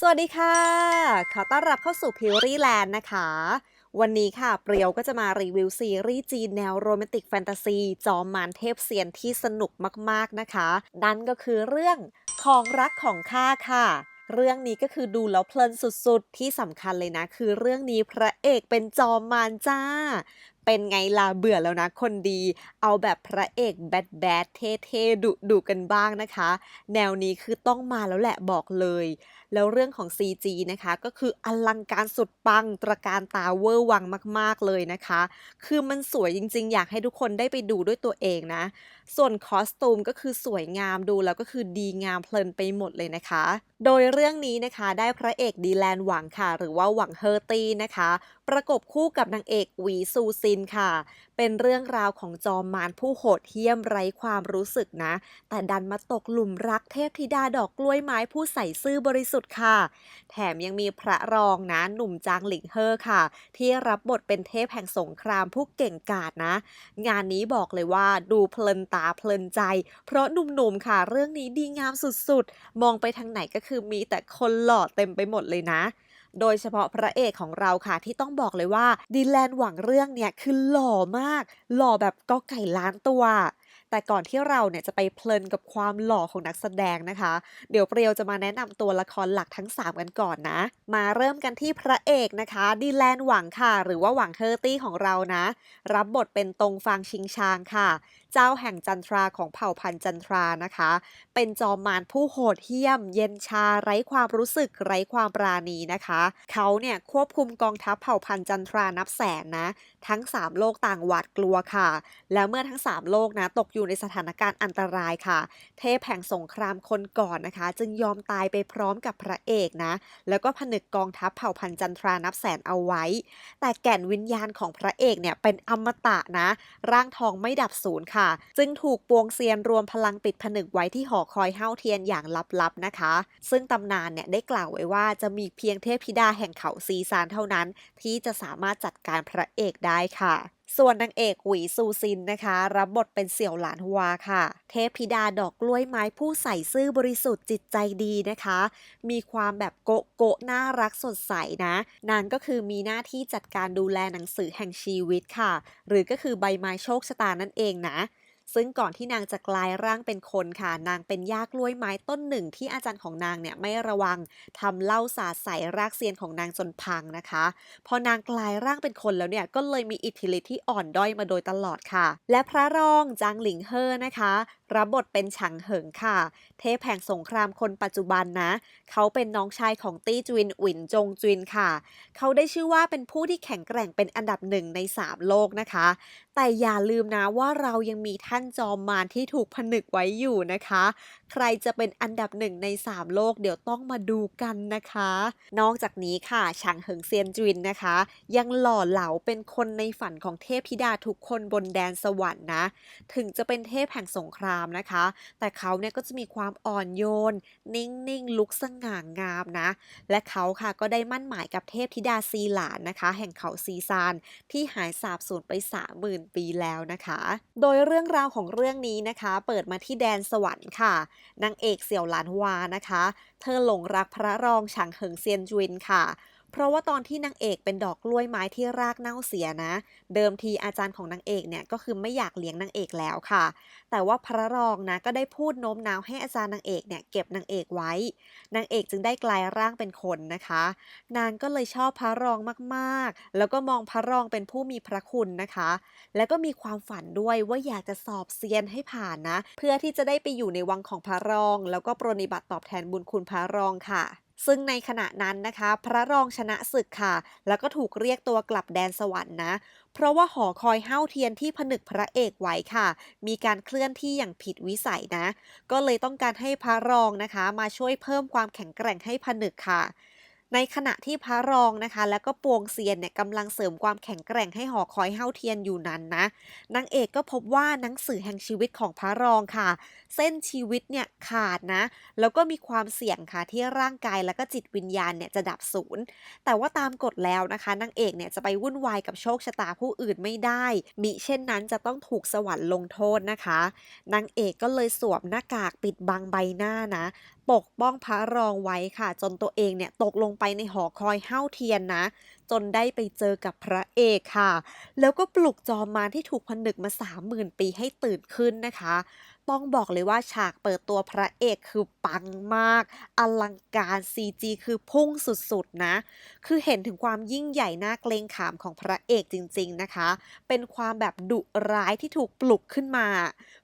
สวัสดีค่ะ ขอต้อนรับเข้าสู่ p u r y Land นะคะ วันนี้ค่ะ เปรียวก็จะมารีวิวซีรีส์จีนแนวโรแมนติกแฟนตาซี จอมมารเทพเซียนที่สนุกมากๆนะคะ นั่นก็คือเรื่องของรักของข้าค่ะเรื่องนี้ก็คือดูแล้วเพลินสุดๆ ที่สำคัญเลยนะ คือเรื่องนี้พระเอกเป็นจอมมารจ้า เป็นไงล่ะเบื่อแล้วนะคนดี เอาแบบพระเอกแบดแบดเท่ๆดุดุกันบ้างนะคะ แนวนี้คือต้องมาแล้วแหละบอกเลย แล้วเรื่องของ CG นะคะ ก็คืออลังการสุดปังตระการตาเวอร์วังมากๆเลยนะคะ คือมันสวยจริงๆ อยากให้ทุกคนได้ไปดูด้วยตัวเองนะ ส่วนคอสตูมก็คือสวยงามดูแล้วก็คือดีงามเพลินไปหมดเลยนะคะ โดยเรื่องนี้นะคะได้พระเอกดีแลนหวังค่ะ หรือว่าหวังเฮอร์ตี้นะคะ ประกบคู่กับนางเอกหวีซูซินค่ะ เป็นเรื่องราวของจอมมารผู้โหดเหี้ยมไร้ความรู้สึกนะ แต่ดันมาตกหลุมรักเทพธิดาดอกกล้วยไม้ผู้ใส่ซื่อบริสุทธิ์ค่ะ แถมยังมีพระรองนะหนุ่มจางหลิงเฮอค่ะ ที่รับบทเป็นเทพแห่งสงครามผู้เก่งกาจนะ งานนี้บอกเลยว่าดูเพลินตาเพลินใจ เพราะหนุ่มๆค่ะ เรื่องนี้ดีงามสุดๆ มองไปทางไหนก็คือมีแต่คนหล่อเต็มไปหมดเลยนะ โดยเฉพาะพระเอกของเราค่ะ ที่ต้องบอกเลยว่าดีแลนหวังเรื่องเนี่ยคือหล่อมาก หล่อแบบก็ไก่ล้านตัวแต่ก่อนที่เราเนี่ยจะไปเพลินกับความหล่อของนักแสดงนะคะ เดี๋ยวเปรียวจะมาแนะนำตัวละครหลักทั้ง 3 กันก่อนนะ มาเริ่มกันที่พระเอกนะคะดีแลนหวังค่ะ หรือว่าหวังเฮอร์ตี้ของเรานะ รับบทเป็นตรงฟางชิงชางค่ะเจ้าแห่งจันทราของเผ่าพันธุ์จันทรานะคะ เป็นจอมมารผู้โหดเหี้ยม เย็นชาไร้ความรู้สึกไร้ความปราณีนะคะ เขาเนี่ยควบคุมกองทัพเผ่าพันธุ์จันทรานับแสนนะ ทั้ง 3 โลกต่างหวาดกลัวค่ะ แล้วเมื่อทั้ง 3 โลกนะตกอยู่ในสถานการณ์อันตรายค่ะ เทพแห่งสงครามคนก่อนนะคะ จึงยอมตายไปพร้อมกับพระเอกนะ แล้วก็ผนึกกองทัพเผ่าพันธุ์จันทรานับแสนเอาไว้ แต่แก่นวิญญาณของพระเอกเนี่ยเป็นอมตะนะ ร่างทองไม่ดับสูญค่ะจึงถูกปวงเซียนรวมพลังปิดผนึกไว้ที่หอคอยเฮ้าเทียนอย่างลับๆนะคะ ซึ่งตำนานเนี่ยได้กล่าวไว้ว่าจะมีเพียงเทพธิดาแห่งเขาซีซานเท่านั้น ที่จะสามารถจัดการพระเอกได้ค่ะ ส่วนนางเอกหวีซูซินนะคะ รับบทเป็นเสี่ยวหลานฮัวค่ะ เทพธิดาดอกกล้วยไม้ผู้ใส่ซื่อบริสุทธิ์จิตใจดีนะคะ มีความแบบโกะโกะน่ารักสดใสนะ นางก็คือมีหน้าที่จัดการดูแลหนังสือแห่งชีวิตค่ะ หรือก็คือใบไม้โชคชะตานั่นเองนะ ซึ่งก่อนที่นางจะกลายร่างเป็นคนค่ะ นางเป็นหญ้ากล้วยไม้ต้นหนึ่งที่อาจารย์ของนางเนี่ยไม่ระวังทำเหล่าสาดใส่รากเซียนของนางจนพังนะคะ พอนางกลายร่างเป็นคนแล้วเนี่ยก็เลยมีอิทธิฤทธิ์ที่อ่อนด้อยมาโดยตลอดค่ะ และพระรองจางหลิงเฮอนะคะรับบทเป็นฉังเหิงค่ะ เทพแห่งสงครามคนปัจจุบันนะ เขาเป็นน้องชายของตี้จวินอุ๋นจงจวินค่ะ เขาได้ชื่อว่าเป็นผู้ที่แข็งแกร่งเป็นอันดับหนึ่งใน 3 โลกนะคะ แต่อย่าลืมนะว่าเรายังมีท่านจอมมารที่ถูกผนึกไว้อยู่นะคะ ใครจะเป็นอันดับหนึ่งใน 3 โลกเดี๋ยวต้องมาดูกันนะคะ นอกจากนี้ค่ะฉางเหิงเซียนจวินนะคะ ยังหล่อเหลาเป็นคนในฝันของเทพธิดาทุกคนบนแดนสวรรค์นะ ถึงจะเป็นเทพแห่งสงครามนะคะ แต่เขาเนี่ยก็จะมีความอ่อนโยน นิ่งๆลุกสง่างามนะ และเขาค่ะก็ได้มั่นหมายกับเทพธิดาซีหลานนะคะ แห่งเขาซีซานที่หายสาบสูญไปปีแล้วนะคะ โดยเรื่องราวของเรื่องนี้นะคะ เปิดมาที่แดนสวรรค์ค่ะ นางเอกเสี่ยวหลานวานะคะ เธอหลงรักพระรองฉางเหิงเซียนจุนค่ะ เพราะว่าตอนที่นางเอกเป็นดอกกล้วยไม้ที่รากเน่าเสียนะ เดิมทีอาจารย์ของนางเอกเนี่ยก็คือไม่อยากเลี้ยงนางเอกแล้วค่ะ แต่ว่าพระรองนะก็ได้พูดโน้มน้าวให้อาจารย์นางเอกเนี่ยเก็บนางเอกไว้ นางเอกจึงได้กลายร่างเป็นคนนะคะ นางก็เลยชอบพระรองมากๆ แล้วก็มองพระรองเป็นผู้มีพระคุณนะคะ แล้วก็มีความฝันด้วยว่าอยากจะสอบเซียนให้ผ่านนะ เพื่อที่จะได้ไปอยู่ในวังของพระรอง แล้วก็ปรนนิบัติตอบแทนบุญคุณพระรองค่ะ ซึ่งในขณะนั้นนะคะ พระรองชนะศึกค่ะ แล้วก็ถูกเรียกตัวกลับแดนสวรรค์นะ เพราะว่าหอคอยเฮ้าเทียนที่ผนึกพระเอกไว้ค่ะ มีการเคลื่อนที่อย่างผิดวิสัยนะ ก็เลยต้องการให้พระรองนะคะ มาช่วยเพิ่มความแข็งแกร่งให้ผนึกค่ะ ในขณะที่พระรองนะคะ แล้วก็ปวงเซียนเนี่ยกำลังเสริมความแข็งแกร่งให้หอคอยเฮ้าเทียนอยู่นั้นนะนางเอกก็พบว่าหนังสือแห่งชีวิตของพระรองค่ะ เส้นชีวิตเนี่ยขาดนะ แล้วก็มีความเสี่ยงค่ะที่ร่างกายแล้วก็จิตวิญญาณเนี่ยจะดับสูญแต่ว่าตามกฎแล้วนะคะนางเอกเนี่ยจะไปวุ่นวายกับโชคชะตาผู้อื่นไม่ได้มิเช่นนั้นจะต้องถูกสวรรค์ลงโทษนะคะนางเอกก็เลยสวมหน้ากากปิดบังใบหน้านะ ปกป้องพระรองไว้ค่ะ จนตัวเองเนี่ยตกลงไปในหอคอยเห้าเทียนนะ จนได้ไปเจอกับพระเอกค่ะ แล้วก็ปลุกจอมมารที่ถูกผนึกมา30,000ปีให้ตื่นขึ้นนะคะ ต้องบอกเลยว่าฉากเปิดตัวพระเอกคือปังมาก อลังการ CG คือพุ่งสุดๆนะ คือเห็นถึงความยิ่งใหญ่น่าเกรงขามของพระเอกจริงๆนะคะ เป็นความแบบดุร้ายที่ถูกปลุกขึ้นมา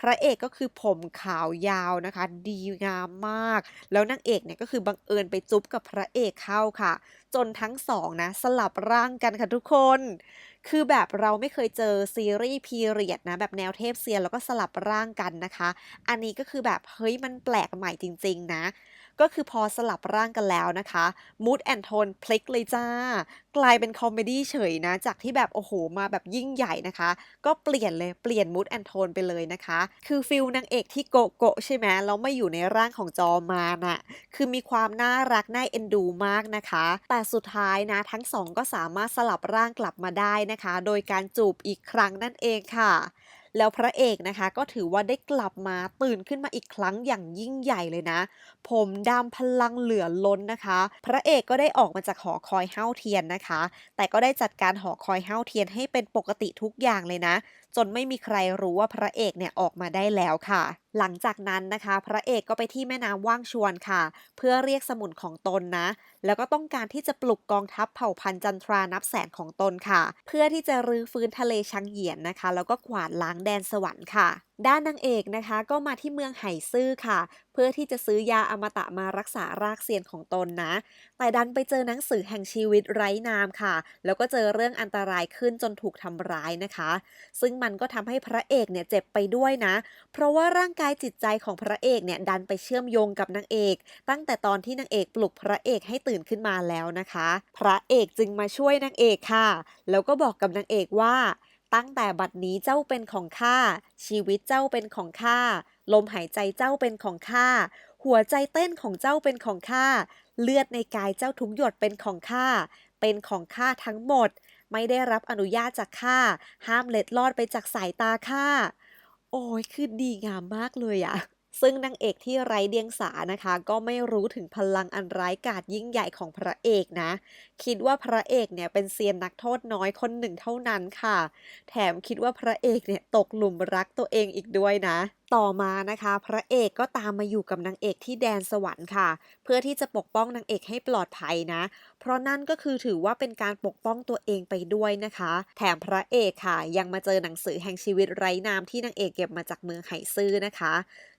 พระเอกก็คือผมขาวยาวนะคะ ดีงามมาก แล้วนางเอกเนี่ยก็คือบังเอิญไปจุ๊บกับพระเอกเข้าค่ะ จนทั้งสองนะสลับร่างกันค่ะทุกคน คือแบบเราไม่เคยเจอซีรีส์พีเรียดนะแบบแนวเทพเซียนแล้วก็สลับร่างกันนะคะ อันนี้ก็คือแบบเฮ้ยมันแปลกใหม่จริง ๆ นะ ก็คือพอสลับร่างกันแล้วนะคะมูดแอนโทนพลิกเลยจ้า กลายเป็นคอมเมดี้เฉยนะ จากที่แบบโอ้โหมาแบบยิ่งใหญ่นะคะ ก็เปลี่ยนเลยเปลี่ยนมูดแอนโทนไปเลยนะคะ คือฟิลนางเอกที่โกโกใช่ไหมแล้วไม่อยู่ในร่างของจอมานอะคือมีความน่ารักน่าเอ็นดูมากนะคะ แต่สุดท้ายนะทั้งสองก็สามารถสลับร่างกลับมาได้นะคะ โดยการจูบอีกครั้งนั่นเองค่ะ แล้วพระเอกนะคะ ก็ถือว่าได้กลับมาตื่นขึ้นมาอีกครั้งอย่างยิ่งใหญ่เลยนะ ผมดำพลังเหลือล้นนะคะ พระเอกก็ได้ออกมาจากหอคอยเฮ้าเทียนนะคะ แต่ก็ได้จัดการหอคอยเฮ้าเทียนให้เป็นปกติทุกอย่างเลยนะจนไม่มีใครรู้ว่าพระเอกเนี่ยออกมาได้แล้วค่ะ หลังจากนั้นนะคะ พระเอกก็ไปที่แม่น้ำว่างชวนค่ะ เพื่อเรียกสมุนของตนนะ แล้วก็ต้องการที่จะปลุกกองทัพเผ่าพันธุ์จันทรานับแสนของตนค่ะ เพื่อที่จะรื้อฟื้นทะเลชังเหยียนนะคะ แล้วก็กวาดล้างแดนสวรรค์ค่ะ ด้านนางเอกนะคะก็มาที่เมืองไห่ซื่อค่ะ เพื่อที่จะซื้อยาอมตะมารักษารากเซียนของตนนะ แต่ดันไปเจอหนังสือแห่งชีวิตไร้นามค่ะ แล้วก็เจอเรื่องอันตรายขึ้นจนถูกทำร้ายนะคะ ซึ่งมันก็ทำให้พระเอกเนี่ยเจ็บไปด้วยนะ เพราะว่าร่างกายจิตใจของพระเอกเนี่ยดันไปเชื่อมโยงกับนางเอก ตั้งแต่ตอนที่นางเอกปลุกพระเอกให้ตื่นขึ้นมาแล้วนะคะ พระเอกจึงมาช่วยนางเอกค่ะ แล้วก็บอกกับนางเอกว่า ตั้งแต่บัดนี้เจ้าเป็นของข้า ชีวิตเจ้าเป็นของข้า ลมหายใจเจ้าเป็นของข้า หัวใจเต้นของเจ้าเป็นของข้า เลือดในกายเจ้าทุกหยดเป็นของข้า เป็นของข้าทั้งหมด ไม่ได้รับอนุญาตจากข้า ห้ามเล็ดลอดไปจากสายตาข้า โอ้ยคือดีงามมากเลยอะ ซึ่งนางเอกที่ไร้เดียงสานะคะ ก็ไม่รู้ถึงพลังอันร้ายกาจยิ่งใหญ่ของพระเอกนะ คิดว่าพระเอกเนี่ยเป็นเซียนนักโทษน้อยคนหนึ่งเท่านั้นค่ะ แถมคิดว่าพระเอกเนี่ยตกหลุมรักตัวเองอีกด้วยนะ ต่อมานะคะ พระเอกก็ตามมาอยู่กับนางเอกที่แดนสวรรค์ค่ะ เพื่อที่จะปกป้องนางเอกให้ปลอดภัยนะ เพราะนั่นก็คือถือว่าเป็นการปกป้องตัวเองไปด้วยนะคะ แถมพระเอกค่ะ ยังมาเจอหนังสือแห่งชีวิตไร้นามที่นางเอกเก็บมาจากเมืองไหซื่อนะคะ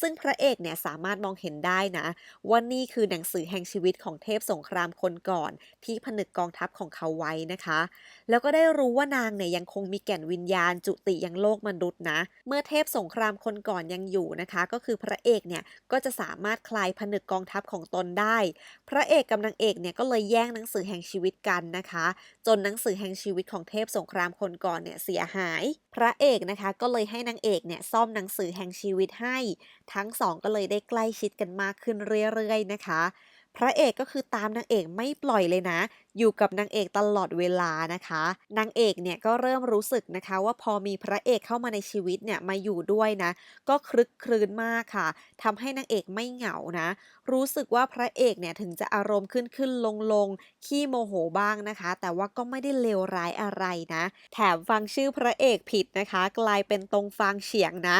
ซึ่งพระเอกเนี่ยสามารถมองเห็นได้นะว่านี่คือหนังสือแห่งชีวิตของเทพสงครามคนก่อน ที่ผนึกกองทัพของเขาไว้นะคะ แล้วก็ได้รู้ว่านางเนี่ยยังคงมีแก่นวิญญาณจุติยังโลกมนุษย์นะ เมื่อเทพสงครามคนก่อนยังอยู่นะคะ ก็คือพระเอกเนี่ยก็จะสามารถคลายผนึกกองทัพของตนได้ พระเอกกับนางเอกเนี่ยก็เลยแย่งหนังสือแห่งชีวิตกันนะคะ จนหนังสือแห่งชีวิตของเทพสงครามคนก่อนเนี่ยเสียหาย พระเอกนะคะก็เลยให้นางเอกเนี่ยซ่อมหนังสือแห่งชีวิตให้ ทั้งสองก็เลยได้ใกล้ชิดกันมากขึ้นเรื่อยๆนะคะ พระเอกก็คือตามนางเอกไม่ปล่อยเลยนะ อยู่กับนางเอกตลอดเวลานะคะ นางเอกเนี่ยก็เริ่มรู้สึกนะคะ ว่าพอมีพระเอกเข้ามาในชีวิตเนี่ยมาอยู่ด้วยนะ ก็คลึกครื้นมากค่ะทำให้นางเอกไม่เหงานะ รู้สึกว่าพระเอกเนี่ยถึงจะอารมณ์ขึ้นขึ้นลงลงขี้โมโหบ้างนะคะ แต่ว่าก็ไม่ได้เลวร้ายอะไรนะ แถมฟังชื่อพระเอกผิดนะคะ กลายเป็นตรงฟางเฉียงนะ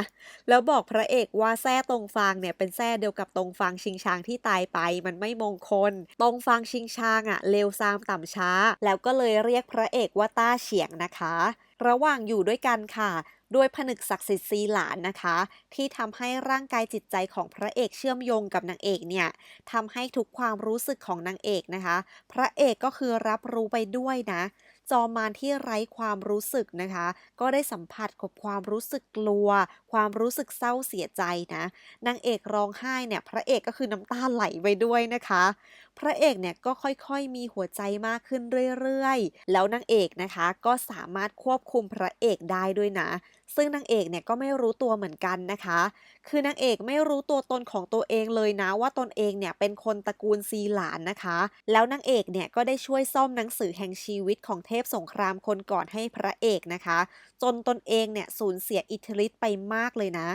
แล้วบอกพระเอกว่าแท้ตรงฟางเนี่ยเป็นแท้เดียวกับตรงฟางชิงช้างที่ตายไป มันไม่มงคล ตรงฟางชิงช้างอะเลวซามต่ำช้า แล้วก็เลยเรียกพระเอกว่าต้าเฉียงนะคะ ระหว่างอยู่ด้วยกันค่ะ ด้วยผนึกศักดิ์สิทธิ์ซีหลานนะคะ ที่ทำให้ร่างกายจิตใจของพระเอกเชื่อมโยงกับนางเอกเนี่ยทำให้ทุกความรู้สึกของนางเอกนะคะ พระเอกก็คือรับรู้ไปด้วยนะ จอมานที่ไร้ความรู้สึกนะคะ ก็ได้สัมผัสกับความรู้สึกกลัว ความรู้สึกเศร้าเสียใจนะนางเอกร้องไห้เนี่ยพระเอกก็คือน้ำตาไหลไปด้วยนะคะ พระเอกเนี่ยก็ค่อยๆ มีหัวใจมากขึ้นเรื่อยๆ แล้วนางเอกนะคะก็สามารถควบคุมพระเอกได้ด้วยนะ ซึ่งนางเอกเนี่ยก็ไม่รู้ตัวเหมือนกันนะคะ คือนางเอกไม่รู้ตัวตนของตัวเองเลยนะว่าตนเองเนี่ยเป็นคนตระกูลซีหลานนะคะ แล้วนางเอกเนี่ยก็ได้ช่วยซ่อมหนังสือแห่งชีวิตของเทพสงครามคนก่อนให้พระเอกนะคะ จนตนเองเนี่ยสูญเสียอิทธิฤทธิ์ไปมากเลยนะ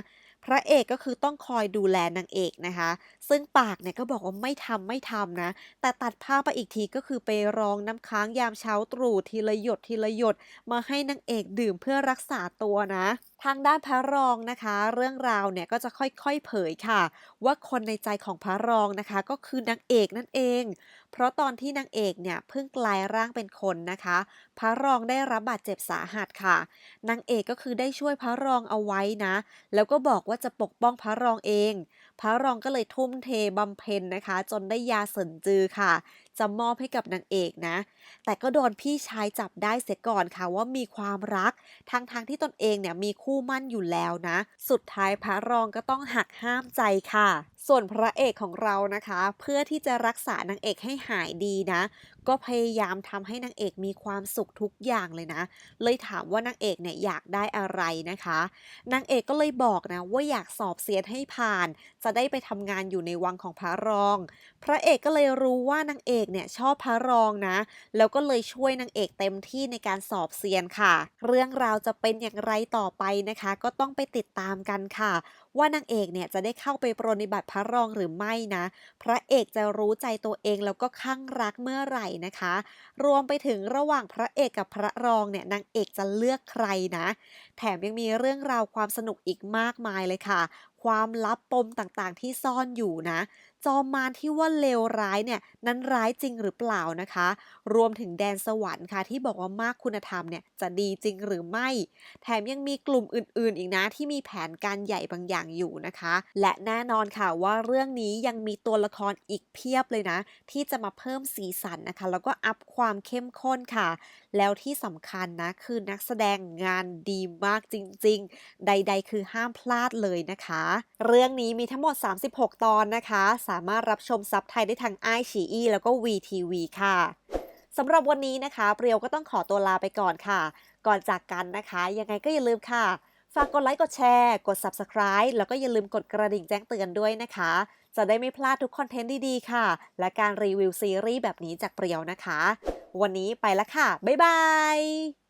พระเอกก็คือต้องคอยดูแลนางเอกนะคะ ซึ่งปากเนี่ยก็บอกว่าไม่ทำไม่ทำนะ แต่ตัดภาพไปอีกทีก็คือไปรองน้ำค้างยามเช้าตรู่ทีละหยดทีละหยดมาให้นางเอกดื่มเพื่อรักษาตัวนะ ทางด้านพระรองนะคะ เรื่องราวเนี่ยก็จะค่อยๆเผยค่ะ ว่าคนในใจของพระรองนะคะ ก็คือนางเอกนั่นเอง เพราะตอนที่นางเอกเนี่ยเพิ่งกลายร่างเป็นคนนะคะ พระรองได้รับบาดเจ็บสาหัสค่ะ นางเอกก็คือได้ช่วยพระรองเอาไว้นะ แล้วก็บอกว่าจะปกป้องพระรองเองพระรองก็เลยทุ่มเทบำเพ็ญนะคะ จนได้ยาเสินจือค่ะ จะมอบให้กับนางเอกนะ แต่ก็โดนพี่ชายจับได้เสียก่อนค่ะว่ามีความรักทางทางๆที่ตนเองเนี่ยมีคู่มั่นอยู่แล้วนะ สุดท้ายพระรองก็ต้องหักห้ามใจค่ะ ส่วนพระเอกของเรานะคะ เพื่อที่จะรักษานางเอกให้หายดีนะ ก็พยายามทำให้นางเอกมีความสุขทุกอย่างเลยนะ เลยถามว่านางเอกเนี่ยอยากได้อะไรนะคะ นางเอกก็เลยบอกนะว่าอยากสอบเสียนให้ผ่าน จะได้ไปทำงานอยู่ในวังของพระรอง พระเอกก็เลยรู้ว่านางเอกเนี่ยชอบพระรองนะ แล้วก็เลยช่วยนางเอกเต็มที่ในการสอบเซียนค่ะ เรื่องราวจะเป็นอย่างไรต่อไปนะคะ ก็ต้องไปติดตามกันค่ะ ว่านางเอกเนี่ยจะได้เข้าไปปรนนิบัติพระรองหรือไม่นะ พระเอกจะรู้ใจตัวเองแล้วก็ข้างรักเมื่อไหร่นะคะ รวมไปถึงระหว่างพระเอกกับพระรองเนี่ยนางเอกจะเลือกใครนะ แถมยังมีเรื่องราวความสนุกอีกมากมายเลยค่ะ ความลับปมต่างๆที่ซ่อนอยู่นะ จอมมารที่ว่าเลวร้ายเนี่ยนั้นร้ายจริงหรือเปล่านะคะ รวมถึงแดนสวรรค์ค่ะที่บอกว่ามากคุณธรรมเนี่ยจะดีจริงหรือไม่ แถมยังมีกลุ่มอื่น ๆ อีกนะที่มีแผนการใหญ่บางอย่างอยู่นะคะ และแน่นอนค่ะว่าเรื่องนี้ยังมีตัวละครอีกเพียบเลยนะ ที่จะมาเพิ่มสีสันนะคะ แล้วก็อัพความเข้มข้นค่ะ แล้วที่สำคัญนะคือนักแสดงงานดีมากจริง ๆ ใด ๆ คือห้ามพลาดเลยนะคะ เรื่องนี้มีทั้งหมด 36 ตอนนะคะามารถรับชมซับไทยได้ทางไอชีอีแล้วก็ VTV ค่ะสำหรับวันนี้นะคะเปรียวก็ต้องขอตัวลาไปก่อนค่ะ ก่อนจากกันนะคะ ยังไงก็อย่าลืมค่ะ ฝากกดไลค์กดแชร์ กด Subscribe แล้วก็อย่าลืมกดกระดิ่งแจ้งเตือนด้วยนะคะ จะได้ไม่พลาดทุกคอนเทนต์ดีๆค่ะ และการรีวิวซีรีส์แบบนี้จากเปรียวนะคะ วันนี้ไปแล้วค่ะ บ๊ายบาย